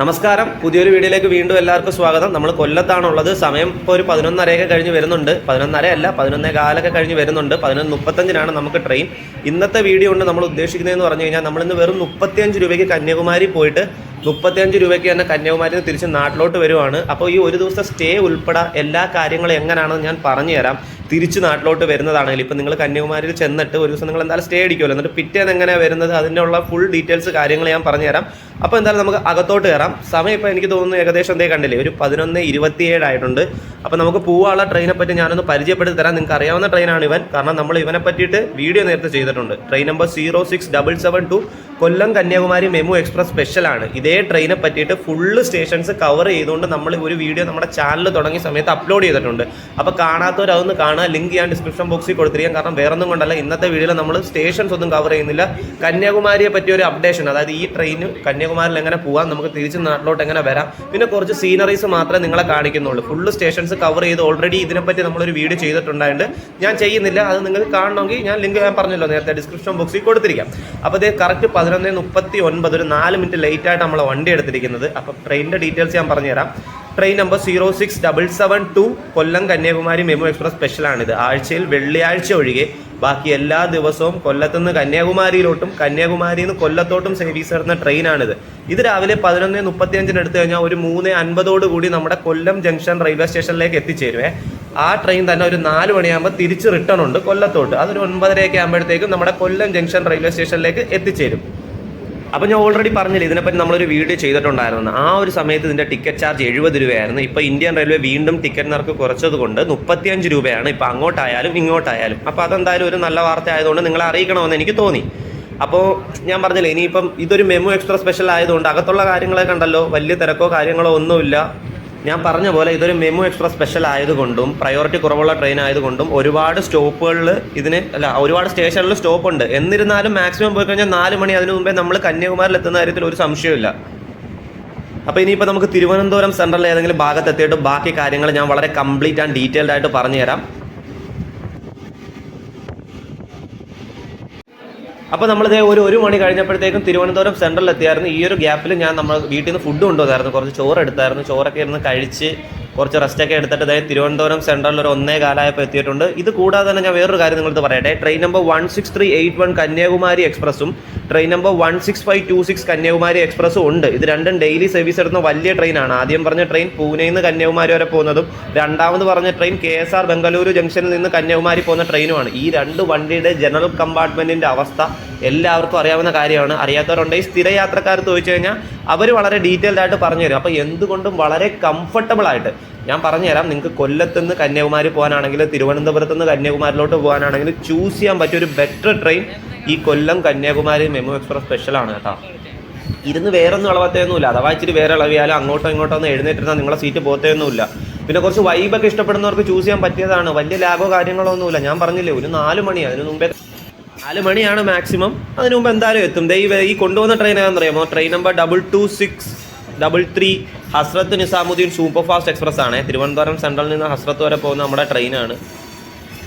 നമസ്കാരം. പുതിയൊരു വീഡിയോയിലേക്ക് വീണ്ടും എല്ലാവർക്കും സ്വാഗതം. നമ്മൾ കൊല്ലത്താണുള്ളത്. സമയം ഇപ്പോൾ ഒരു പതിനൊന്നരയൊക്കെ കഴിഞ്ഞ് വരുന്നുണ്ട്. പതിനൊന്നര അല്ല പതിനൊന്നേ കാലൊക്കെ കഴിഞ്ഞ് വരുന്നുണ്ട്. പതിനൊന്ന് മുപ്പത്തഞ്ചിനാണ് നമുക്ക് ട്രെയിൻ. ഇന്നത്തെ വീഡിയോ കൊണ്ട് നമ്മൾ ഉദ്ദേശിക്കുന്നതെന്ന് പറഞ്ഞു കഴിഞ്ഞാൽ നമ്മളിന്ന് വെറും മുപ്പത്തിയഞ്ച് രൂപയ്ക്ക് കന്യാകുമാരി പോയിട്ട് മുപ്പത്തിയഞ്ച് രൂപയ്ക്ക് തന്നെ കന്യാകുമാരിയിൽ തിരിച്ച് നാട്ടിലോട്ട് വരുവാണ്. അപ്പോൾ ഈ ഒരു ദിവസത്തെ സ്റ്റേ ഉൾപ്പെടെ എല്ലാ കാര്യങ്ങളും എങ്ങനെയാണെന്ന് ഞാൻ പറഞ്ഞു തരാം. തിരിച്ച് നാട്ടിലോട്ട് വരുന്നതാണെങ്കിൽ ഇപ്പം നിങ്ങൾ കന്യാകുമാരിയിൽ ചെന്നിട്ട് ഒരു ദിവസം നിങ്ങൾ എന്തായാലും സ്റ്റേ അടിക്കുമല്ലോ. എന്നിട്ട് പിറ്റേന്ന് എങ്ങനെയാണ് വരുന്നത്? അതിനുള്ള ഫുൾ ഡീറ്റെയിൽസ് കാര്യങ്ങൾ ഞാൻ പറഞ്ഞു തരാം. അപ്പോൾ എന്തായാലും നമുക്ക് അകത്തോട്ട് കയറാം. സമയം ഇപ്പോൾ എനിക്ക് തോന്നുന്നു ഏകദേശം എന്തേ കണ്ടില്ലേ? ഒരു പതിനൊന്ന് ഇരുപത്തിയേഴ് ആയിട്ടുണ്ട്. അപ്പോൾ നമുക്ക് പോവാനുള്ള ട്രെയിനെ പറ്റി ഞാനൊന്ന് പരിചയപ്പെടുത്തി തരാം. നിങ്ങൾക്ക് അറിയാവുന്ന ട്രെയിനാണ് ഇവൻ. കാരണം നമ്മൾ ഇവനെ പറ്റിയിട്ട് വീഡിയോ നേരത്തെ ചെയ്തിട്ടുണ്ട്. Train number zero six double seven two Kollam Kanyakumari MEMU express സ്പെഷ്യലാണ് ഇതേ ട്രെയിനെ പറ്റിയിട്ട് ഫുള്ള് സ്റ്റേഷൻസ് കവർ ചെയ്തുകൊണ്ട് നമ്മൾ ഒരു വീഡിയോ നമ്മുടെ ചാനൽ തുടങ്ങിയ സമയത്ത് അപ്ലോഡ് ചെയ്തിട്ടുണ്ട്. അപ്പോൾ കാണാത്തവർ അതൊന്ന് കാണുക ലിങ്ക് ഞാൻ ഡിസ്ക്രിപ്ഷൻ ബോക്സിൽ കൊടുത്തിരിക്കാം. കാരണം വേറെ ഒന്നും കൊണ്ടല്ല. ഇന്നത്തെ വീഡിയോയിൽ നമ്മൾ സ്റ്റേഷൻസ് ഒന്നും കവർ ചെയ്യുന്നില്ല. കന്യാകുമാരിയെ പറ്റിയ ഒരു അപ്ഡേഷൻ അതായത് ഈ ട്രെയിൻ കന്യാകുമാരിയിൽ എങ്ങനെ പോകാം നമുക്ക് തിരിച്ച് നാട്ടിലോട്ട് എങ്ങനെ വരാം പിന്നെ കുറച്ച് സീനറീസ് മാത്രമേ നിങ്ങളെ കാണിക്കുന്നുള്ളൂ. ഫുള്ള് സ്റ്റേഷൻസ് കവർ ചെയ്ത് ഓൾറെഡി ഇതിനെപ്പറ്റി നമ്മളൊരു വീഡിയോ ചെയ്തിട്ടുണ്ടായിട്ട് ഞാൻ ചെയ്യുന്നില്ല. അത് നിങ്ങൾ കാണണമെങ്കിൽ ഞാൻ ലിങ്ക് ഞാൻ പറഞ്ഞല്ലോ നേരത്തെ ഡിസ്ക്രിപ്ഷൻ ബോക്സിൽ കൊടുത്തിരിക്കാം. അപ്പോൾ ഇത് കറക്റ്റ് പതിനൊന്ന് മുപ്പത്തി ഒൻപത് ഒരു നാല് മിനിറ്റ് ലേറ്റ് ആയിട്ട് നമ്മളെ വണ്ടി എടുത്തിരിക്കുന്നത്. അപ്പോൾ ട്രെയിനിന്റെ ഡീറ്റെയിൽസ് ഞാൻ പറഞ്ഞുതരാം. Train number zero six double seven two Kollam Kanyakumari MEMU express സ്പെഷ്യലാണിത് ആഴ്ചയിൽ വെള്ളിയാഴ്ച ഒഴികെ ബാക്കി എല്ലാ ദിവസവും കൊല്ലത്തുനിന്ന് കന്യാകുമാരിയിലോട്ടും കന്യാകുമാരിയിൽ നിന്ന് കൊല്ലത്തോട്ടും സർവീസ് നടത്തുന്ന ട്രെയിനാണിത് ഇത് രാവിലെ പതിനൊന്ന് മുപ്പത്തിയഞ്ചിന് എടുത്തു കഴിഞ്ഞാൽ ഒരു മൂന്ന് അൻപതോട് കൂടി നമ്മുടെ കൊല്ലം ജംഗ്ഷൻ റെയിൽവേ സ്റ്റേഷനിലേക്ക് എത്തിച്ചേരുവേ. ആ ട്രെയിൻ തന്നെ ഒരു നാല് മണിയാകുമ്പോൾ തിരിച്ച് റിട്ടേൺ ഉണ്ട് കൊല്ലത്തോട്ട്. അതൊരു ഒൻപതരയൊക്കെ ആകുമ്പോഴത്തേക്കും നമ്മുടെ കൊല്ലം ജംഗ്ഷൻ റെയിൽവേ സ്റ്റേഷനിലേക്ക് എത്തിച്ചേരും. അപ്പോൾ ഞാൻ ഓൾറെഡി പറഞ്ഞില്ല ഇതിനെപ്പറ്റി നമ്മളൊരു വീഡിയോ ചെയ്തിട്ടുണ്ടായിരുന്നു. ആ ഒരു സമയത്ത് ഇതിന്റെ ടിക്കറ്റ് ചാർജ് എഴുപത് രൂപയായിരുന്നു. ഇപ്പോൾ ഇന്ത്യൻ റെയിൽവേ വീണ്ടും ടിക്കറ്റ് നിരക്ക് കുറച്ചത് കൊണ്ട് മുപ്പത്തിയഞ്ച് രൂപയാണ്. ഇപ്പോൾ അങ്ങോട്ടായാലും ഇങ്ങോട്ടായാലും. അപ്പോൾ അതെന്തായാലും ഒരു നല്ല വാർത്ത ആയതുകൊണ്ട് നിങ്ങളെ അറിയിക്കണമെന്ന് എനിക്ക് തോന്നി. അപ്പോൾ ഞാൻ പറഞ്ഞില്ലേ ഇനിയിപ്പം ഇതൊരു മെമു എക്സ്ട്രാ സ്പെഷ്യൽ ആയതുകൊണ്ട് അകത്തുള്ള കാര്യങ്ങളെ കണ്ടല്ലോ. വലിയ തിരക്കോ കാര്യങ്ങളോ ഒന്നുമില്ല. ഞാൻ പറഞ്ഞ പോലെ ഇതൊരു മെമു എക്സ്പ്രസ് സ്പെഷ്യൽ ആയതുകൊണ്ടും പ്രയോറിറ്റി കുറവുള്ള ട്രെയിൻ ആയതുകൊണ്ടും ഒരുപാട് സ്റ്റോപ്പുകളിൽ ഇതിന് അല്ല ഒരുപാട് സ്റ്റേഷനിൽ സ്റ്റോപ്പ് ഉണ്ട് എന്നിരുന്നാലും മാക്സിമം പോയി കഴിഞ്ഞാൽ നാല് മണി അതിനു മുമ്പേ നമ്മൾ കന്യാകുമാരിൽ എത്തുന്ന കാര്യത്തിൽ ഒരു സംശയമില്ല അപ്പോൾ ഇനിയിപ്പോൾ നമുക്ക് തിരുവനന്തപുരം സെൻട്രലിൽ ഏതെങ്കിലും ഭാഗത്ത് എത്തിയിട്ട് ബാക്കി കാര്യങ്ങൾ ഞാൻ വളരെ കംപ്ലീറ്റ് ആൻഡ് ഡീറ്റെയിൽഡ് ആയിട്ട് പറഞ്ഞു അപ്പോൾ നമ്മളിതേ ഒരു ഒരു മണി കഴിഞ്ഞപ്പോഴത്തേക്കും തിരുവനന്തപുരം സെൻട്രലിൽ എത്തിയായിരുന്നു. ഈ ഒരു ഗ്യാപ്പിൽ ഞാൻ നമ്മൾ വീട്ടിൽ നിന്ന് ഫുഡ് കൊണ്ടുവന്നായിരുന്നു. കുറച്ച് ചോറ് എടുത്തായിരുന്നു. ചോറൊക്കെ ഇരുന്ന് കഴിച്ച് കുറച്ച് റെസ്റ്റൊക്കെ എടുത്തിട്ട് അതായത് തിരുവനന്തപുരം സെൻട്രലിൽ ഒരു ഒന്നേ കാലമായപ്പോൾ എത്തിയിട്ടുണ്ട്. ഇത് കൂടാതെ തന്നെ ഞാൻ വേറൊരു കാര്യം നിങ്ങളത് പറയട്ടെ. Train number one six three eight one Kanyakumari എക്സ്പ്രസ്സും train number one six five two six Kanyakumari എക്സ്പ്രസ്സും ഉണ്ട്. ഇത് രണ്ടും ഡെയിലി സർവീസ് എടുക്കുന്ന വലിയ ട്രെയിനാണ്. ആദ്യം പറഞ്ഞ ട്രെയിൻ പൂനെയിൽ നിന്ന് കന്യാകുമാരി വരെ പോകുന്നതും രണ്ടാമത് പറഞ്ഞ train K S R Bengaluru ജംഗ്ഷനിൽ നിന്ന് കന്യാകുമാരി പോകുന്ന ട്രെയിനുമാണ്. ഈ രണ്ട് വണ്ടിയുടെ ജനറൽ കമ്പാർട്ട്മെന്റിന്റെ അവസ്ഥ എല്ലാവർക്കും അറിയാവുന്ന കാര്യമാണ്. അറിയാത്തവരുണ്ടെങ്കിൽ സ്ഥിര യാത്രക്കാർ ചോദിച്ചു കഴിഞ്ഞാൽ അവർ വളരെ ഡീറ്റെയിൽഡ് ആയിട്ട് പറഞ്ഞു തരും. അപ്പോൾ എന്തുകൊണ്ടും വളരെ കംഫർട്ടബിൾ ആയിട്ട് ഞാൻ പറഞ്ഞു തരാം. നിങ്ങൾക്ക് കൊല്ലത്തുനിന്ന് കന്യാകുമാരി പോകാനാണെങ്കിൽ തിരുവനന്തപുരത്ത് നിന്ന് കന്യാകുമാരിലോട്ട് പോകാനാണെങ്കിൽ ചൂസ് ചെയ്യാൻ പറ്റിയ ഒരു ബെറ്റർ ട്രെയിൻ ഈ കൊല്ലം കന്യാകുമാരി മെമു എക്സ്പ്രസ് സ്പെഷ്യലാണ് കേട്ടോ. ഇരുന്ന് വേറൊന്നും ഇളവത്തൊന്നുമില്ല അഥവാ ഇച്ചിരി വേറെ ഇളവിയാലും അങ്ങോട്ടോ ഇങ്ങോട്ടോ ഒന്ന് എഴുന്നേറ്റിരുന്നാൽ നിങ്ങളെ സീറ്റ് പോത്തേയൊന്നുമില്ല പിന്നെ കുറച്ച് വൈബൊക്കെ ഇഷ്ടപ്പെടുന്നവർക്ക് ചൂസ് ചെയ്യാൻ പറ്റിയതാണ്. വലിയ ലാഭോ കാര്യങ്ങളോ ഒന്നുമില്ല ഞാൻ പറഞ്ഞില്ലേ ഒരു നാല് മണി അതിന് മുമ്പേ നാല് മണിയാണ് മാക്സിമം. അതിന് മുമ്പ് എന്തായാലും എത്തും. ദൈവ ഈ കൊണ്ടുവന്ന train ഏതാണെന്നറിയാമോ? Train number double two six double three Hazrat Nizamuddin super fast express ആണ്. തിരുവനന്തപുരം സെൻട്രലിൽ നിന്ന് ഹസ്രത്ത് വരെ പോകുന്ന നമ്മുടെ ട്രെയിനാണ്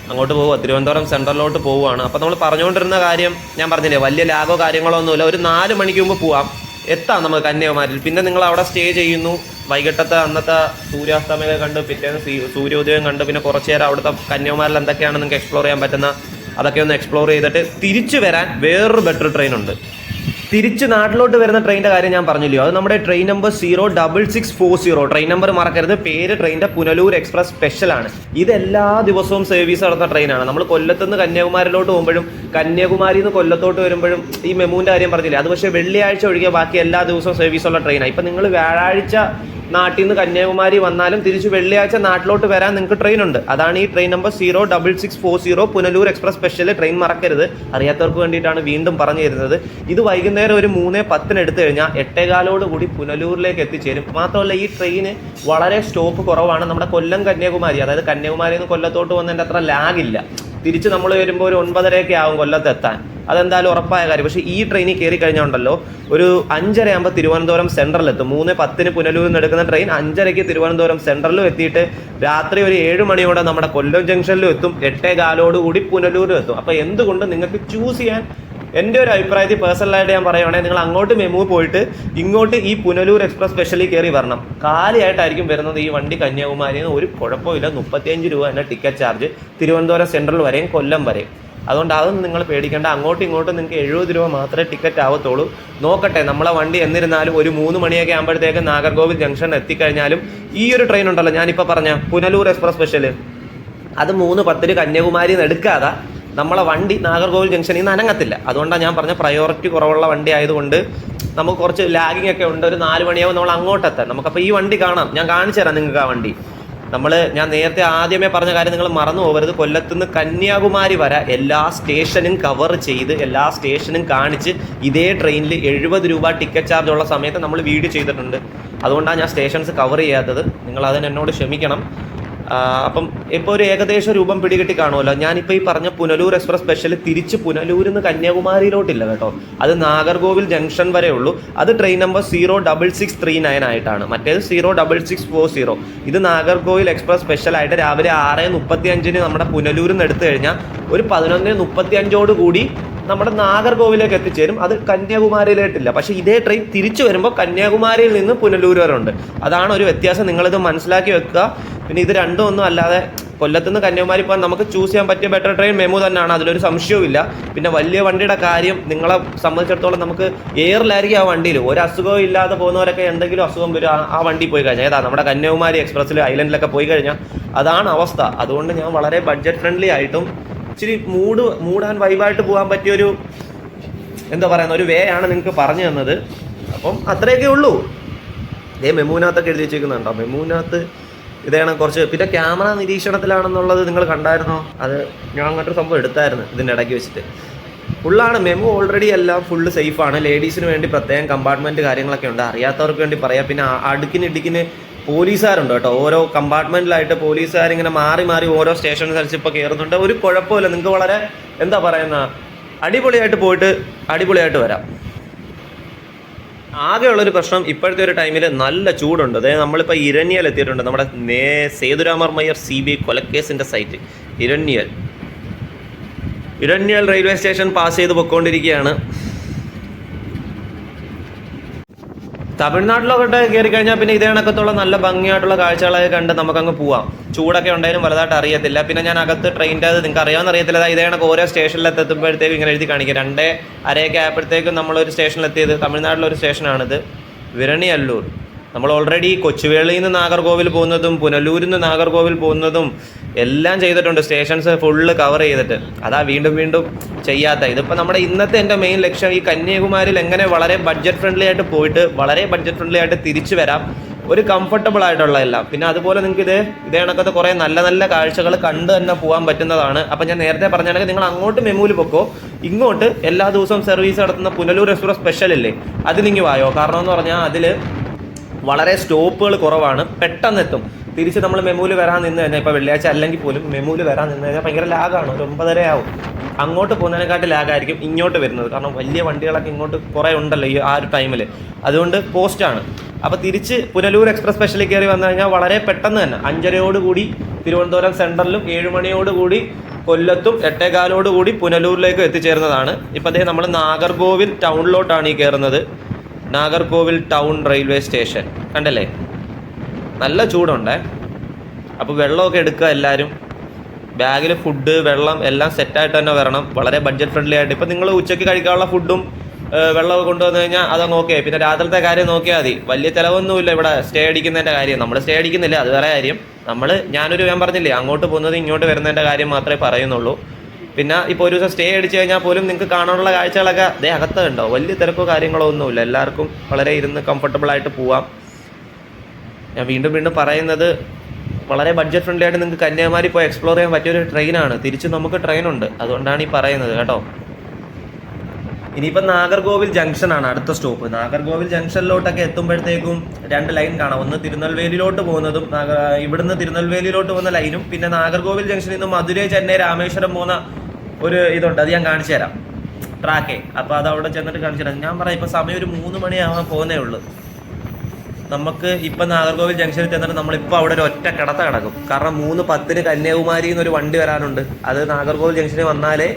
അങ്ങോട്ട് പോവുക. തിരുവനന്തപുരം സെൻട്രലിലോട്ട് പോവുകയാണ്. അപ്പോൾ നമ്മൾ പറഞ്ഞുകൊണ്ടിരുന്ന കാര്യം ഞാൻ പറഞ്ഞില്ലേ വലിയ ലാഗോ കാര്യങ്ങളോ ഒന്നുമില്ല ഒരു നാല് മണിക്ക് മുമ്പ് പോവാം. എത്താം നമുക്ക് കന്യാകുമാരിയിൽ. പിന്നെ നിങ്ങൾ അവിടെ സ്റ്റേ ചെയ്യുന്നു. വൈകിട്ടത്തെ അന്നത്തെ സൂര്യാസ്തമയം കണ്ട് പിറ്റേന്ന് സൂര്യോദയം കണ്ട് പിന്നെ കുറച്ച് നേരം അവിടുത്തെ കന്യാകുമാരിൽ എന്തൊക്കെയാണ് നിങ്ങൾക്ക് എക്സ്പ്ലോർ ചെയ്യാൻ പറ്റുന്ന അതൊക്കെ ഒന്ന് എക്സ്പ്ലോർ ചെയ്തിട്ട് തിരിച്ചു വരാൻ വേറൊരു ബെറ്റർ ട്രെയിൻ ഉണ്ട്. തിരിച്ച് നാട്ടിലോട്ട് വരുന്ന ട്രെയിനിന്റെ കാര്യം ഞാൻ പറഞ്ഞില്ലയോ അത് നമ്മുടെ train number zero double six four zero train number മറക്കരുത്. പേര് ട്രെയിനിന്റെ പുനലൂർ എക്സ്പ്രസ് സ്പെഷ്യൽ ആണ്. ഇത് എല്ലാ ദിവസവും സർവീസ് നടത്തുന്ന ട്രെയിനാണ് നമ്മൾ കൊല്ലത്തുനിന്ന് കന്യാകുമാരിയിലോട്ട് പോകുമ്പോഴും കന്യാകുമാരിയിൽ നിന്ന് കൊല്ലത്തോട്ട് വരുമ്പോഴും ഈ മെമുവിന്റെ കാര്യം പറഞ്ഞില്ലേ? അത് പക്ഷേ വെള്ളിയാഴ്ച ഒഴികെ ബാക്കി എല്ലാ ദിവസവും സർവീസ് ഉള്ള ട്രെയിനാണ് ഇപ്പം നിങ്ങൾ വ്യാഴാഴ്ച നാട്ടിൽ നിന്ന് കന്യാകുമാരി വന്നാലും തിരിച്ച് വെള്ളിയാഴ്ച നാട്ടിലോട്ട് വരാൻ നിങ്ങൾക്ക് ട്രെയിൻ ഉണ്ട്. അതാണ് ഈ train number zero double six four zero Punalur express special train മറക്കരുത്. അറിയാത്തവർക്ക് വേണ്ടിയിട്ടാണ് വീണ്ടും പറഞ്ഞു തരുന്നത്. ഇത് വൈകുന്നേരം ഒരു മൂന്ന് പത്തിന് എടുത്തു കഴിഞ്ഞാൽ എട്ടേകാലോട് കൂടി പുനലൂരിലേക്ക് എത്തിച്ചേരും. മാത്രമല്ല ഈ ട്രെയിന് വളരെ സ്റ്റോപ്പ് കുറവാണ്. നമ്മുടെ കൊല്ലം കന്യാകുമാരി അതായത് കന്യാകുമാരിയിൽ നിന്ന് കൊല്ലത്തോട്ട് വന്നതിന്റെ അത്ര ലാഗില്ല തിരിച്ച് നമ്മൾ വരുമ്പോൾ ഒരു ഒൻപതരയൊക്കെ ആവും കൊല്ലത്ത് എത്താൻ. അതെന്തായാലും ഉറപ്പായ കാര്യം. പക്ഷേ ഈ ട്രെയിനിൽ കയറി കഴിഞ്ഞുണ്ടല്ലോ ഒരു അഞ്ചര ആകുമ്പോൾ തിരുവനന്തപുരം സെൻട്രലെത്തും മൂന്ന് പത്തിന് പുനലൂരിൽ നിന്ന് എടുക്കുന്ന ട്രെയിൻ അഞ്ചരയ്ക്ക് തിരുവനന്തപുരം സെൻട്രലിലും എത്തിയിട്ട് രാത്രി ഒരു ഏഴ് മണിയോടെ നമ്മുടെ കൊല്ലം ജംഗ്ഷനിലും എത്തും. എട്ടേ കാലോടുകൂടി പുനലൂരും എത്തും. അപ്പോൾ എന്തുകൊണ്ട് നിങ്ങൾക്ക് ചൂസ് ചെയ്യാൻ എന്റെ ഒരു അഭിപ്രായത്തിൽ പേഴ്സണലായിട്ട് ഞാൻ പറയുവാണെങ്കിൽ നിങ്ങൾ അങ്ങോട്ട് മെമു പോയിട്ട് ഇങ്ങോട്ട് ഈ പുനലൂർ എക്സ്പ്രസ് സ്പെഷ്യലി കയറി വരണം. കാലിയായിട്ടായിരിക്കും വരുന്നത് ഈ വണ്ടി കന്യാകുമാരിയിൽ നിന്ന് ഒരു കുഴപ്പമില്ല. മുപ്പത്തിയഞ്ച് രൂപ തന്നെ ടിക്കറ്റ് ചാർജ് തിരുവനന്തപുരം സെൻട്രൽ വരെയും കൊല്ലം വരെയും. അതുകൊണ്ട് അതൊന്നും നിങ്ങൾ പേടിക്കേണ്ട. അങ്ങോട്ടും ഇങ്ങോട്ടും നിങ്ങൾക്ക് എഴുപത് രൂപ മാത്രമേ ടിക്കറ്റ് ആവത്തുള്ളൂ. നോക്കട്ടെ നമ്മളെ വണ്ടി എന്നിരുന്നാലും ഒരു മൂന്ന് മണിയൊക്കെ ആകുമ്പോഴത്തേക്ക് നാഗർകോവിൽ ജംഗ്ഷൻ എത്തിക്കഴിഞ്ഞാലും ഈ ഒരു ട്രെയിൻ ഉണ്ടല്ലോ ഞാനിപ്പോൾ പറഞ്ഞ പുനലൂർ എക്സ്പ്രസ് സ്പെഷ്യൽ അത് മൂന്ന് പത്തിന് കന്യാകുമാരിയിൽ നിന്ന് എടുക്കാതെ. നമ്മളെ വണ്ടി നാഗർകോവിൽ ജംഗ്ഷനിൽ നിന്ന് അനങ്ങത്തില്ല. അതുകൊണ്ടാണ് ഞാൻ പറഞ്ഞ പ്രയോറിറ്റി കുറവുള്ള വണ്ടി ആയതുകൊണ്ട് നമുക്ക് കുറച്ച് ലാഗിങ് ഒക്കെ ഉണ്ട്. ഒരു നാല് മണിയാവും നമ്മൾ അങ്ങോട്ടെത്താൻ നമുക്കപ്പോൾ ഈ വണ്ടി കാണാം. ഞാൻ കാണിച്ചു തരാം നിങ്ങൾക്ക് ആ വണ്ടി. നമ്മൾ ഞാൻ നേരത്തെ ആദ്യമേ പറഞ്ഞ കാര്യം നിങ്ങൾ മറന്നു പോകരുത്. കൊല്ലത്തുനിന്ന് കന്യാകുമാരി വരെ എല്ലാ സ്റ്റേഷനും കവർ ചെയ്ത് എല്ലാ സ്റ്റേഷനും കാണിച്ച് ഇതേ ട്രെയിനിൽ എഴുപത് രൂപ ടിക്കറ്റ് ചാർജ് ഉള്ള സമയത്ത് നമ്മൾ വീഡിയോ ചെയ്തിട്ടുണ്ട്. അതുകൊണ്ടാണ് ഞാൻ സ്റ്റേഷൻസ് കവർ ചെയ്യാത്തത്. നിങ്ങൾ അതിന് എന്നോട് ക്ഷമിക്കണം. അപ്പം ഇപ്പോൾ ഒരു ഏകദേശ രൂപം പിടികിട്ടി കാണുമല്ലോ. ഞാനിപ്പോൾ ഈ പറഞ്ഞ പുനലൂർ എക്സ്പ്രസ് സ്പെഷ്യൽ തിരിച്ച് പുനലൂരിൽ നിന്ന് കന്യാകുമാരിയിലോട്ടില്ല കേട്ടോ. അത് നാഗർകോവിൽ ജംഗ്ഷൻ വരെ ഉള്ളൂ. അത് train number zero double six three nine ആയിട്ടാണ്. മറ്റേത് zero double six four zero ഇത് നാഗർകോവിൽ എക്സ്പ്രസ് സ്പെഷ്യൽ ആയിട്ട് രാവിലെ ആറ് മുപ്പത്തി അഞ്ചിന് നമ്മുടെ പുനലൂരിൽ നിന്ന് എടുത്തു കഴിഞ്ഞാൽ ഒരു പതിനൊന്ന് മുപ്പത്തി അഞ്ചോട് കൂടി നമ്മുടെ നാഗർകോവിലേക്ക് എത്തിച്ചേരും. അത് കന്യാകുമാരിയിലായിട്ടില്ല പക്ഷേ ഇതേ ട്രെയിൻ തിരിച്ചു വരുമ്പോൾ കന്യാകുമാരിയിൽ നിന്ന് പുനലൂർ വരെ ഉണ്ട് അതാണ് ഒരു വ്യത്യാസം. നിങ്ങളിത് മനസ്സിലാക്കി വെക്കുക. പിന്നെ ഇത് രണ്ടും ഒന്നും അല്ലാതെ കൊല്ലത്തുനിന്ന് കന്യാകുമാരി പോകാൻ നമുക്ക് ചൂസ് ചെയ്യാൻ പറ്റിയ ബെറ്റർ ട്രെയിൻ മെമു തന്നെയാണ്. അതിലൊരു സംശയവുമില്ല പിന്നെ വലിയ വണ്ടിയുടെ കാര്യം നിങ്ങളെ സംബന്ധിച്ചിടത്തോളം നമുക്ക് എയറിലായിരിക്കും ആ വണ്ടിയിൽ. ഒരു അസുഖവും ഇല്ലാതെ പോകുന്നവരൊക്കെ എന്തെങ്കിലും അസുഖം വരും ആ- വണ്ടി പോയി കഴിഞ്ഞാൽ. ഏതാ? നമ്മുടെ കന്യാകുമാരി എക്സ്പ്രസ്സിൽ ഐലൻഡിലൊക്കെ പോയി കഴിഞ്ഞാൽ അതാണ് അവസ്ഥ. അതുകൊണ്ട് ഞാൻ വളരെ ബഡ്ജറ്റ് ഫ്രണ്ട്ലി ആയിട്ടും ഇച്ചിരി മൂഡ് മൂടാൻ വൈബായിട്ട് പോകാൻ പറ്റിയൊരു എന്താ പറയുന്ന ഒരു വേ ആണ് നിങ്ങൾക്ക് പറഞ്ഞു തന്നത്. അപ്പം അത്രയൊക്കെ ഉള്ളൂ. ഇതേ മെമൂനകത്തൊക്കെ എഴുതി വെച്ചേക്കുന്നുണ്ടോ? മെമൂനകത്ത് ഇതാണ് കുറച്ച് പിന്നെ ക്യാമറ നിരീക്ഷണത്തിലാണെന്നുള്ളത് നിങ്ങൾ കണ്ടായിരുന്നോ? അത് ഞാൻ അങ്ങോട്ട് സംഭവം എടുത്തായിരുന്നു ഇതിന്റെ ഇടയ്ക്ക് വെച്ചിട്ട്. ഫുള്ളാണ് മെമു ഓൾറെഡി എല്ലാം ഫുള്ള് സേഫാണ് ലേഡീസിന് വേണ്ടി പ്രത്യേകം കമ്പാർട്ട്മെന്റ് കാര്യങ്ങളൊക്കെ ഉണ്ട്. അറിയാത്തവർക്ക് വേണ്ടി പറയാം. പിന്നെ അടുക്കിന് ഇടുക്കിന് പോലീസുകാരുണ്ട് കേട്ടോ. ഓരോ കമ്പാർട്ട്മെന്റിലായിട്ട് പോലീസുകാരിങ്ങനെ മാറി മാറി ഓരോ സ്റ്റേഷൻ അനുസരിച്ച് ഇപ്പോൾ കയറുന്നുണ്ട് ഒരു കുഴപ്പമില്ല. നിങ്ങൾക്ക് വളരെ എന്താ പറയുന്ന അടിപൊളിയായിട്ട് പോയിട്ട് അടിപൊളിയായിട്ട് വരാം. ആകെയുള്ളൊരു പ്രശ്നം ഇപ്പോഴത്തെ ഒരു ടൈമിൽ നല്ല ചൂടുണ്ട്. അതായത് നമ്മളിപ്പോൾ ഇരണ്യൽ എത്തിയിട്ടുണ്ട്. നമ്മുടെ നേ Sethurama Iyer C B കൊലക്കേസിന്റെ site Eraniel. Eraniel railway station pass ചെയ്ത് പൊയ്ക്കൊണ്ടിരിക്കുകയാണ് തമിഴ്നാട്ടിലൊക്കെ കയറി കഴിഞ്ഞാൽ പിന്നെ ഇതേ കണക്കത്തുള്ള നല്ല ഭംഗിയായിട്ടുള്ള കാഴ്ചകളൊക്കെ കണ്ട് നമുക്കങ്ങ് പോവാം. ചൂടൊക്കെ ഉണ്ടായാലും വലുതായിട്ട് അറിയത്തില്ല. പിന്നെ ഞാൻ അകത്ത് ട്രെയിനിന്റെ അത് നിങ്ങൾക്ക് അറിയാമെന്ന് അറിയത്തില്ല. ഇതേ കണക്ക് ഓരോ സ്റ്റേഷനിൽ എത്തുമ്പോഴത്തേക്കും ഇങ്ങനെ എഴുതി കാണിക്കുക രണ്ടേ അരയൊക്കെ ആയപ്പോഴത്തേക്കും നമ്മളൊരു സ്റ്റേഷനിലെത്തിയത് തമിഴ്നാട്ടിലൊരു സ്റ്റേഷനാണിത് വിരണിയല്ലൂർ നമ്മൾ ഓൾറെഡി കൊച്ചുവേളിയിൽ നിന്ന് നാഗർകോവിൽ പോകുന്നതും പുനലൂരിൽ നിന്ന് നാഗർകോവിൽ പോകുന്നതും എല്ലാം ചെയ്തിട്ടുണ്ട്. സ്റ്റേഷൻസ് ഫുള്ള് കവർ ചെയ്തിട്ട്. അതാ വീണ്ടും വീണ്ടും ചെയ്യാത്ത. ഇതിപ്പോൾ നമ്മുടെ ഇന്നത്തെ എന്റെ മെയിൻ ലക്ഷ്യം ഈ കന്യാകുമാരിയിൽ എങ്ങനെ വളരെ ബഡ്ജറ്റ് ഫ്രണ്ട്ലി ആയിട്ട് പോയിട്ട് വളരെ ബഡ്ജറ്റ് ഫ്രണ്ട്ലി ആയിട്ട് തിരിച്ചു വരാം. ഒരു കംഫർട്ടബിൾ ആയിട്ടുള്ള എല്ലാം. പിന്നെ അതുപോലെ നിങ്ങൾക്ക് ഇത് ഇതേ കണക്കത്തെ കുറേ നല്ല നല്ല കാഴ്ചകൾ കണ്ട് തന്നെ പോകാൻ പറ്റുന്നതാണ്. അപ്പം ഞാൻ നേരത്തെ പറഞ്ഞാണെങ്കിൽ നിങ്ങൾ അങ്ങോട്ട് മെമൂൽ പൊക്കോ. ഇങ്ങോട്ട് എല്ലാ ദിവസവും സർവീസ് നടത്തുന്ന പുനലൂർ എക്സ്പ്രസ് സ്പെഷ്യൽ ഇല്ലേ? നിങ്ങൾ വായോ. കാരണം എന്ന് പറഞ്ഞാൽ അതിൽ വളരെ സ്റ്റോപ്പുകൾ കുറവാണ്. പെട്ടെന്ന് എത്തും തിരിച്ച് നമ്മൾ മെമൂൽ വരാൻ നിന്ന് കഴിഞ്ഞാൽ ഇപ്പോൾ വെള്ളിയാഴ്ച അല്ലെങ്കിൽ പോലും മെമൂൽ വരാൻ നിന്ന് കഴിഞ്ഞാൽ ഭയങ്കര ലാഗാണ്. ഒരു ഒമ്പതര ആവും. അങ്ങോട്ട് പോകുന്നതിനെക്കാട്ടിൽ ലാഗായിരിക്കും ഇങ്ങോട്ട് വരുന്നത്. കാരണം വലിയ വണ്ടികളൊക്കെ ഇങ്ങോട്ട് കുറേ ഉണ്ടല്ലോ ഈ ആ ഒരു ടൈമിൽ അതുകൊണ്ട് പോസ്റ്റാണ് അപ്പോൾ തിരിച്ച് പുനലൂർ എക്സ്പ്രസ് സ്പെഷ്യലിൽ കയറി വന്നു കഴിഞ്ഞാൽ വളരെ പെട്ടെന്ന് തന്നെ അഞ്ചരയോടുകൂടി തിരുവനന്തപുരം സെൻട്രലിലും ഏഴുമണിയോടുകൂടി കൊല്ലത്തും എട്ടേകാലോടുകൂടി പുനലൂരിലേക്ക് എത്തിച്ചേരുന്നതാണ്. ഇപ്പം അതേ നമ്മൾ നാഗർകോവിൽ ടൗണിലോട്ടാണ് ഈ കയറുന്നത്. നാഗർകോവിൽ ടൗൺ റെയിൽവേ സ്റ്റേഷൻ കണ്ടല്ലേ? നല്ല ചൂടുണ്ടേ. അപ്പോൾ വെള്ളമൊക്കെ എടുക്കുക എല്ലാവരും. ബാഗിൽ ഫുഡ് വെള്ളം എല്ലാം സെറ്റായിട്ട് തന്നെ വരണം. വളരെ ബഡ്ജറ്റ് ഫ്രണ്ട്ലി ആയിട്ട്. ഇപ്പം നിങ്ങൾ ഉച്ചയ്ക്ക് കഴിക്കാനുള്ള ഫുഡും വെള്ളമൊക്കെ കൊണ്ടുവന്നു കഴിഞ്ഞാൽ അതങ്ങ് ഓക്കെ പിന്നെ രാത്രിത്തെ കാര്യം നോക്കിയാൽ മതി. വലിയ ചിലവൊന്നുമില്ല ഇവിടെ സ്റ്റേ അടിക്കുന്നതിന്റെ കാര്യം. നമ്മൾ സ്റ്റേ അടിക്കുന്നില്ല അത് വേറെ കാര്യം. നമ്മൾ ഞാനൊരു ഞാൻ പറഞ്ഞില്ലേ അങ്ങോട്ട് പോകുന്നത് ഇങ്ങോട്ട് വരുന്നതിന്റെ കാര്യം മാത്രമേ പറയുന്നുള്ളൂ. പിന്നെ ഇപ്പോൾ ഒരു ദിവസം സ്റ്റേ അടിച്ചു കഴിഞ്ഞാൽ പോലും നിങ്ങൾക്ക് കാണാനുള്ള കാഴ്ചകളൊക്കെ അതേ അകത്തുണ്ടോ വലിയ തിരക്കോ കാര്യങ്ങളോ ഒന്നുമില്ല. എല്ലാവർക്കും വളരെ ഇരുന്ന് കംഫർട്ടബിൾ ആയിട്ട് പോവാം. ഞാൻ വീണ്ടും വീണ്ടും പറയുന്നത് വളരെ ബഡ്ജറ്റ് ഫ്രണ്ട്ലി ആയിട്ട് നിങ്ങൾക്ക് കന്യാകുമാരി പോയി എക്സ്പ്ലോർ ചെയ്യാൻ പറ്റിയൊരു ട്രെയിനാണ് തിരിച്ച് നമുക്ക് ട്രെയിനുണ്ട് അതുകൊണ്ടാണ് ഈ പറയുന്നത് കേട്ടോ. ഇനിയിപ്പോൾ നാഗർകോവിൽ ജംഗ്ഷനാണ് അടുത്ത സ്റ്റോപ്പ് നാഗർകോവിൽ ജംഗ്ഷനിലോട്ടൊക്കെ എത്തുമ്പോഴത്തേക്കും രണ്ട് ലൈൻ കാണാം. ഒന്ന് തിരുനെൽവേലിയിലോട്ട് പോകുന്നതും ഇവിടുന്ന് തിരുനെൽവേലിയിലോട്ട് പോകുന്ന ലൈനും പിന്നെ നാഗർകോവിൽ ജംഗ്ഷനിൽ നിന്ന് മധുരൈ ചെന്നൈ രാമേശ്വരം പോകുന്ന ഒരു ഇതുണ്ട്. അത് ഞാൻ കാണിച്ചു തരാം. ട്രാക്കേ അപ്പോൾ അത് അവിടെ ചെന്നിട്ട് കാണിച്ചു തരാം. ഞാൻ പറയാം ഇപ്പോൾ സമയം ഒരു മൂന്ന് മണിയാവാൻ പോകുന്നേ ഉള്ളൂ. നമുക്ക് ഇപ്പം നാഗർകോവിൽ ജംഗ്ഷനിൽ ചെന്നിട്ട് നമ്മളിപ്പോൾ അവിടെ ഒരു ഒറ്റ കിടത്ത കിടക്കും. കാരണം മൂന്ന് പത്തിന് കന്യാകുമാരിയിൽ നിന്ന് ഒരു വണ്ടി വരാനുണ്ട്. അത് നാഗർകോവിൽ ജംഗ്ഷനിൽ വന്നാലേ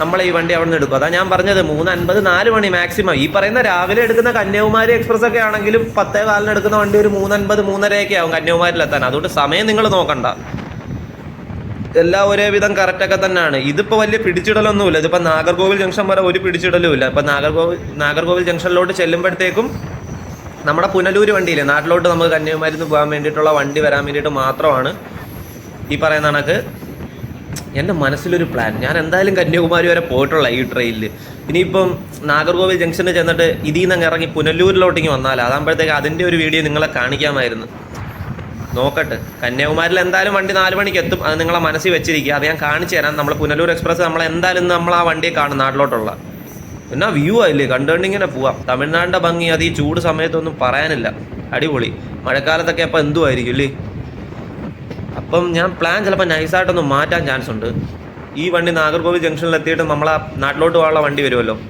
നമ്മൾ ഈ വണ്ടി അവിടെ നിന്ന് എടുക്കും. അതാ ഞാൻ പറഞ്ഞത് മൂന്ന് അൻപത് നാല് മണി മാക്സിമം ഈ പറയുന്ന രാവിലെ എടുക്കുന്ന കന്യാകുമാരി എക്സ്പ്രസ് ഒക്കെ ആണെങ്കിലും പത്തേ കാലിന് എടുക്കുന്ന വണ്ടി ഒരു മൂന്നൻപത് മൂന്നരയൊക്കെ ആവും കന്യാകുമാരിയിലെത്താൻ അതുകൊണ്ട് സമയം നിങ്ങൾ നോക്കണ്ട. എല്ലാം ഒരേവിധം കറക്റ്റൊക്കെ തന്നെയാണ്. ഇതിപ്പോൾ വലിയ പിടിച്ചിടലൊന്നുമില്ല. ഇതിപ്പോൾ നാഗർകോവിൽ ജംഗ്ഷൻ വരെ ഒരു പിടിച്ചിടലും ഇല്ല. ഇപ്പം നാഗർകോവിൽ നാഗർകോവിൽ ജംഗ്ഷനിലോട്ട് ചെല്ലുമ്പോഴത്തേക്കും നമ്മുടെ പുനലൂർ വണ്ടിയില്ലേ? നാട്ടിലോട്ട് നമുക്ക് കന്യാകുമാരിയിൽ നിന്ന് പോകാൻ വേണ്ടിയിട്ടുള്ള വണ്ടി വരാൻ വേണ്ടിയിട്ട് മാത്രമാണ് ഈ പറയുന്ന കണക്ക്. എന്റെ മനസ്സിലൊരു പ്ലാൻ ഞാൻ എന്തായാലും കന്യാകുമാരി വരെ പോയിട്ടുള്ള ഈ ട്രെയിനിൽ ഇനിയിപ്പം നാഗർകോവിൽ ജംഗ്ഷനിൽ ചെന്നിട്ട് ഇതിൽ നിന്ന് ഇറങ്ങി പുനലൂരിലോട്ടേക്ക് വന്നാൽ അതാകുമ്പോഴത്തേക്ക് അതിന്റെ ഒരു വീഡിയോ നിങ്ങളെ കാണിക്കാമായിരുന്നു. നോക്കട്ടെ. കന്യാകുമാരിയിൽ എന്തായാലും വണ്ടി നാല് മണിക്ക് എത്തും. അത് നിങ്ങളെ മനസ്സിൽ വെച്ചിരിക്കുക. അത് ഞാൻ കാണിച്ചു തരാം. നമ്മൾ പുനലൂർ എക്സ്പ്രസ് നമ്മൾ എന്തായാലും നമ്മൾ ആ വണ്ടിയെ കാണും നാട്ടിലോട്ടുള്ള. എന്നാ വ്യൂ ആയില്ലേ? കണ്ടുകൊണ്ടിങ്ങനെ പോവാം. തമിഴ്നാടിന്റെ ഭംഗി അത് ഈ ചൂട് സമയത്തൊന്നും പറയാനില്ല. അടിപൊളി. മഴക്കാലത്തൊക്കെ അപ്പം എന്തുമായിരിക്കും അല്ലേ അപ്പം ഞാൻ പ്ലാൻ ചിലപ്പോൾ നൈസായിട്ടൊന്ന് മാറ്റാൻ ചാൻസ് ഉണ്ട്. ഈ വണ്ടി നാഗർകോവിൽ ജംഗ്ഷനിൽ എത്തിയിട്ട് നമ്മളെ നാട്ടിലോട്ട് പോകാനുള്ള വണ്ടി വരുമല്ലോ.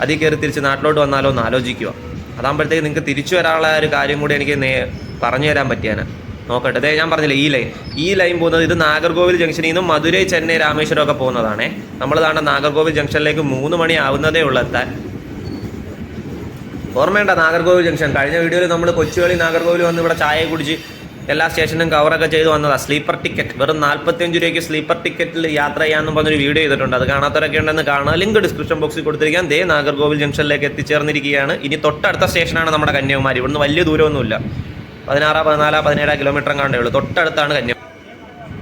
അതിൽ കയറി തിരിച്ച് നാട്ടിലോട്ട് വന്നാലോ എന്ന് ആലോചിക്കുക അതാകുമ്പോഴത്തേക്ക് നിങ്ങൾക്ക് തിരിച്ചു വരാനുള്ള ഒരു കാര്യം കൂടി എനിക്ക് പറഞ്ഞു തരാൻ പറ്റിയാന് നോക്കട്ടെ. അതേ ഞാൻ പറഞ്ഞില്ലേ ഈ ലൈൻ ഈ ലൈൻ പോകുന്നത് ഇത് നാഗർകോവിൽ ജംഗ്ഷനിൽ നിന്നും മധുരൈ ചെന്നൈ രാമേശ്വരം ഒക്കെ പോകുന്നതാണേ. നമ്മൾ താണ്ട നാഗർകോവിൽ ജംഗ്ഷനിലേക്ക് മൂന്ന് മണി ആവുന്നതേ ഉള്ളൂ എത്താൻ. ഓർമ്മയുണ്ട നാഗർകോവിൽ ജംഗ്ഷൻ കഴിഞ്ഞ വീഡിയോയിൽ നമ്മൾ കൊച്ചുകളി നാഗർകോവിൽ വന്ന് ഇവിടെ ചായ കുടിച്ച് എല്ലാ സ്റ്റേഷനും കവറൊക്കെ ചെയ്ത് വന്നതാണ് സ്ലീപ്പർ ടിക്കറ്റ് വെറും നാൽപ്പത്തിയഞ്ച് രൂപയ്ക്ക് സ്ലീപ്പർ ടിക്കറ്റിൽ യാത്ര ചെയ്യാമെന്ന് പറഞ്ഞൊരു വീഡിയോ ചെയ്തിട്ടുണ്ട്. അത് കാണാത്തവരൊക്കെ ഉണ്ടെന്ന് കാണാം. ലിങ്ക് ഡിസ്ക്രിപ്ഷൻ ബോക്സിൽ കൊടുത്തിരിക്കാം. ദേ നാഗർകോവിൽ ജംഗ്ഷനിലേക്ക് എത്തിച്ചേർന്നിരിക്കുകയാണ്. ഇനി തൊട്ടടുത്ത സ്റ്റേഷനാണ് നമ്മുടെ കന്യാകുമാരി. ഇവിടുന്ന് വലിയ ദൂരമൊന്നുമില്ല. പതിനാറ് പതിനാല് പതിനേഴ് കിലോമീറ്റർ കണ്ടേ ഉള്ളൂ. തൊട്ടടുത്താണ് കന്യാകുമാരി